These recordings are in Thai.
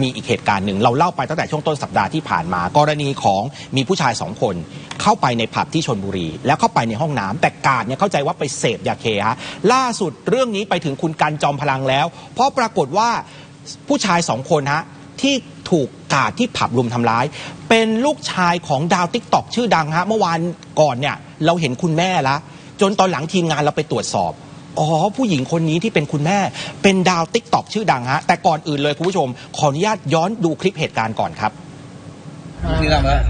มีอีกเหตุการณ์หนึ่งเราเล่าไปตั้งแต่ช่วงต้นสัปดาห์ที่ผ่านมา กรณีของมีผู้ชายสองคน เข้าไปในผับที่ชนบุรี แล้วเข้าไปในห้องน้ำแต่กาดเนี่ยเข้าใจว่าไปเสพยาเคฮะล่าสุดเรื่องนี้ไปถึงคุณกันจอมพลังแล้ว เพราะปรากฏว่าผู้ชายสองคนฮะที่ถูกกาดที่ผับรุมทำร้าย เป็นลูกชายของดาวติ๊กตอกชื่อดังฮะเมื่อวานก่อนเนี่ยเราเห็นคุณแม่ละจนตอนหลังทีมงานเราไปตรวจสอบ อ๋อ ผู้หญิงคนนี้ที่เป็นคุณแม่ เป็นดาวติ๊กตอกชื่อดังฮะ แต่ก่อนอื่นเลยคุณผู้ชม ขออนุญาตย้อนดูคลิปเหตุการณ์ก่อนครับที่ทำแล้ว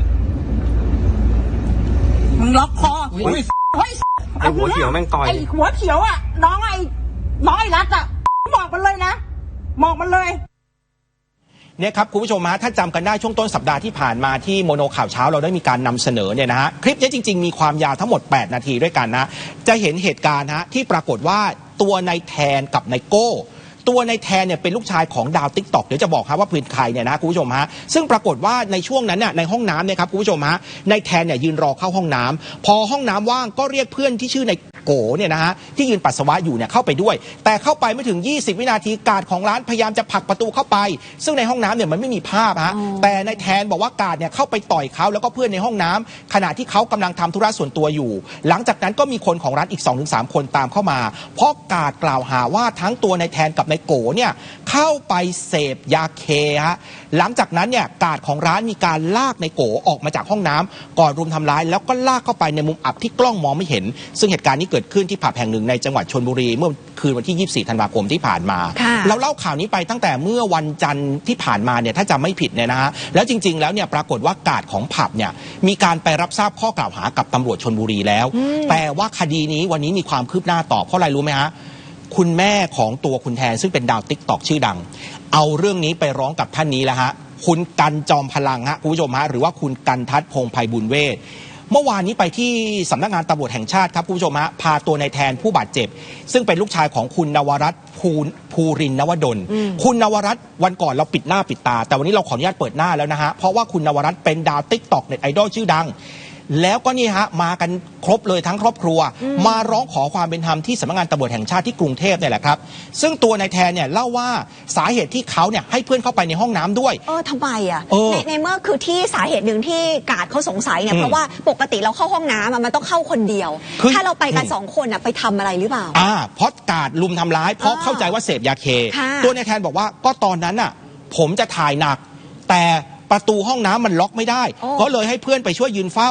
มึงล็อกคออุ๊ยเฮ้ยไอ้หัวเขียวแม่งต่อยไอ้หัวเขียวอะน้องไอ้น้องไอ้รัดอะบอกมันเลยนะบอกมันเลย เนี่ยครับคุณผู้ชมฮะถ้าจำกันได้ช่วงต้นสัปดาห์ที่ผ่านมาที่โมโนข่าวเช้าเราได้มีการนำเสนอเนี่ยนะฮะคลิปนี้จริง ๆ มีความยาวทั้งหมด 8 นาทีด้วยกันนะจะเห็นเหตุการณ์ฮะที่ปรากฏว่าตัวนายแทนกับนายโก้ ตัวนายแทนเนี่ยเป็นลูกชายของดาวติ๊กตอกเดี๋ยวจะบอกครับว่าเป็นใครเนี่ยนะคุณผู้ชมฮะซึ่งปรากฏว่าในช่วงนั้นเนี่ยในห้องน้ำเนี่ยครับคุณผู้ชมฮะนายแทนเนี่ยยืนรอเข้าห้องน้ำพอห้องน้ำว่างก็เรียกเพื่อนที่ชื่อนายโกเนี่ยนะฮะที่ยืนปัสสาวะอยู่เนี่ยเข้าไปด้วย แต่เข้าไปไม่ถึง 20 วินาทีกาดของร้านพยายามจะผลักประตูเข้าไป ซึ่งในห้องน้ำเนี่ยมันไม่มีภาพฮะแต่นายแทนบอกว่ากาดเนี่ยเข้าไปต่อยเขาแล้วก็เพื่อนในห้องน้ำขณะที่เขากำลังทำธุระส่วนตัวอยู่ หลังจากนั้นก็มีคนของร้านอีก 2-3 คนตามเข้ามา เพราะกาดกล่าวหาว่าทั้งตัวนายแทนกับนายโกเนี่ยเข้าไปเสพยาเคฮะหลังจากนั้นเนี่ยกาดของร้านมีการลากนายโกออกมาจากห้องน้ำก่อนรุมทำร้าย แล้วก็ลากเข้าไปในมุมอับที่กล้องมองไม่เห็น ซึ่งเหตุการณ์นี้เกิดขึ้นที่ผับแห่งหนึ่งในจังหวัดชนบุรี เมื่อคืนวันที่ 24 ธันวาคมที่ผ่านมาค่ะเราเล่าข่าวนี้ไปตั้งแต่เมื่อวันจันทร์ที่ผ่านมาเนี่ยถ้าจำไม่ผิดเนี่ยนะฮะแล้วจริง ๆ แล้วเนี่ยปรากฏว่ากาดของผับเนี่ยมีการไปรับทราบข้อกล่าวหากับตำรวจชนบุรีแล้ว แต่ว่าคดีนี้วันนี้มีความคืบหน้าต่อเพราะอะไรรู้ไหมฮะ คุณแม่ของตัวคุณแทนซึ่งเป็นดาวติ๊กตอกชื่อดัง เอาเรื่องนี้ไปร้องกับท่านนี้แล้วฮะคุณกันจอมพลังฮะคุณผู้ชมฮะหรือว่าคุณกันทัศน์พงษ์ภัยบุญเวทเมื่อวานนี้ไปที่สำนักงานตำรวจแห่งชาติครับคุณผู้ชมฮะพาตัวนายแทนผู้บาดเจ็บ ซึ่งเป็นลูกชายของคุณนวรัตน์ภูภูรินทร์นวดล คุณนวรัตน์วันก่อนเราปิดหน้าปิดตา แต่วันนี้เราขออนุญาตเปิดหน้าแล้วนะฮะเพราะว่าคุณนวรัตน์เป็นดาวติ๊กตอกเน็ตไอดอลชื่อดัง แล้วก็นี่ฮะมากันครบเลยทั้งครอบครัว มาร้องขอความเป็นธรรมที่สำนักงานตำรวจแห่งชาติที่กรุงเทพเนี่ยแหละครับ ซึ่งตัวนายแทนเนี่ยเล่าว่าสาเหตุที่เขาเนี่ยให้เพื่อนเข้าไปในห้องน้ำด้วย เออทำไมอะเออในในเมื่อคือที่สาเหตุหนึ่งที่กาดเขาสงสัยเนี่ยอืมเพราะว่าปกติเราเข้าห้องน้ำอะมันต้องเข้าคนเดียว คือ ถ้าเราไปกันอืมสองคนอะไปทำอะไรหรือเปล่า อ่าเพราะกาดลุมทำร้ายเพราะอ่าเข้าใจว่าเสพยาเค ค่ะตัวนายแทนบอกว่าก็ตอนนั้นน่ะ ผมจะถ่ายหนัก แต่ประตูห้องน้ำมันล็อกไม่ได้ โอ้ก็เลยให้เพื่อนไปช่วยยืนเฝ้า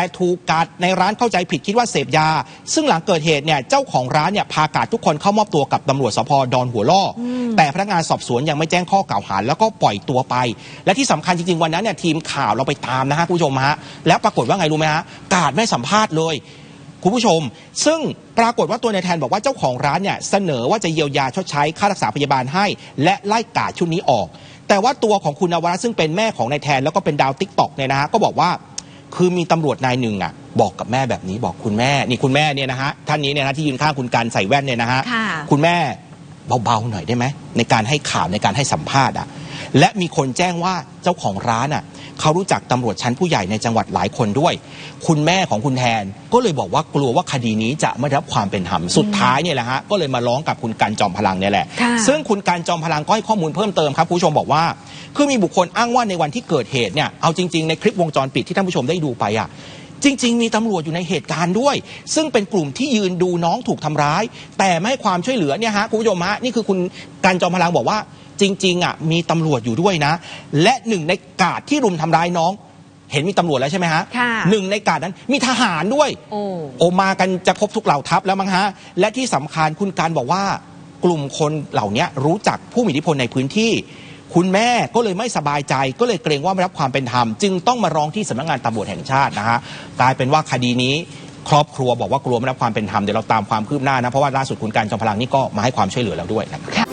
แต่ถูกกาดในร้านเข้าใจผิดคิดว่าเสพยา ซึ่งหลังเกิดเหตุเนี่ยเจ้าของร้านเนี่ยพากาดทุกคนเข้ามอบตัวกับตำรวจสพดอนหัวล่ออแต่พนักงานสอบสวนยังไม่แจ้งข้อกล่าวหาแล้วก็ปล่อยตัวไป และที่สำคัญจริงๆวันนั้นเนี่ยทีมข่าวเราไปตามนะฮะคุณผู้ชมฮะแล้วปรากฏว่าไงรู้ไหมฮะกาดไม่สัมภาษณ์เลยคุณผู้ชม ซึ่งปรากฏว่าตัวนายแทนบอกว่าเจ้าของร้านเนี่ยเสนอว่าจะเยียวยาชดใช้ค่ารักษาพยาบาลให้ และไล่กาดชุดนี้ออก แต่ว่าตัวของคุณนวรัตน์ซึ่งเป็นแม่ของนายแทนแล้วก็เป็นดาวติ๊กตอกเนี่ยนะฮะก็บอกว่า คือมีตำรวจนายหนึ่งอะบอกกับแม่แบบนี้บอกคุณแม่ นี่คุณแม่เนี่ยนะฮะท่านนี้เนี่ยนะที่ยืนข้างคุณการใส่แว่นเนี่ยนะฮะค่ะคุณแม่เบาๆหน่อยได้ไหมในการให้ข่าวในการให้สัมภาษณ์อะและมีคนแจ้งว่าเจ้าของร้านอะ เขารู้จักตำรวจชั้นผู้ใหญ่ในจังหวัดหลายคนด้วย คุณแม่ของคุณแทนก็เลยบอกว่ากลัวว่าคดีนี้จะไม่ได้รับความเป็นธรรมสุดท้ายเนี่ยแหละฮะก็เลยมาร้องกับคุณกันจอมพลังเนี่ยแหละค่ะซึ่งคุณการจอมพลังก็ให้ข้อมูลเพิ่มเติมครับคุณผู้ชมบอกว่า คือมีบุคคลอ้างว่าในวันที่เกิดเหตุเนี่ยเอาจริงๆในคลิปวงจรปิดที่ท่านผู้ชมได้ดูไปอะจริง ๆ มีตำรวจอยู่ในเหตุการณ์ด้วย ซึ่งเป็นกลุ่มที่ยืนดูน้องถูกทำร้าย แต่ไม่ให้ความช่วยเหลือเนี่ยฮะคุณผู้ชมฮะนี่คือคุณการจอมพลังบอกว่า จริงๆอะมีตำรวจอยู่ด้วยนะ และหนึ่งในกาดที่รุมทำร้ายน้อง เห็นมีตำรวจแล้วใช่ไหมฮะค่ะหนึ่งในกาดนั้นมีทหารด้วย โอ้ โอมากันจะครบทุกเหล่าทัพแล้วมั้งฮะ และที่สำคัญคุณการบอกว่ากลุ่มคนเหล่านี้รู้จักผู้มีอิทธิพลในพื้นที่ คุณแม่ก็เลยไม่สบายใจ ก็เลยเกรงว่าไม่รับความเป็นธรรม จึงต้องมาร้องที่สำนักงานตำรวจแห่งชาตินะฮะกลายเป็นว่าคดีนี้ ครอบครัวบอกว่ากลัวไม่รับความเป็นธรรมเดี๋ยวเราตามความคืบหน้านะเพราะว่าล่าสุดคุณการจอมพลังนี่ก็มาให้ความช่วยเหลือเราด้วยนะครับ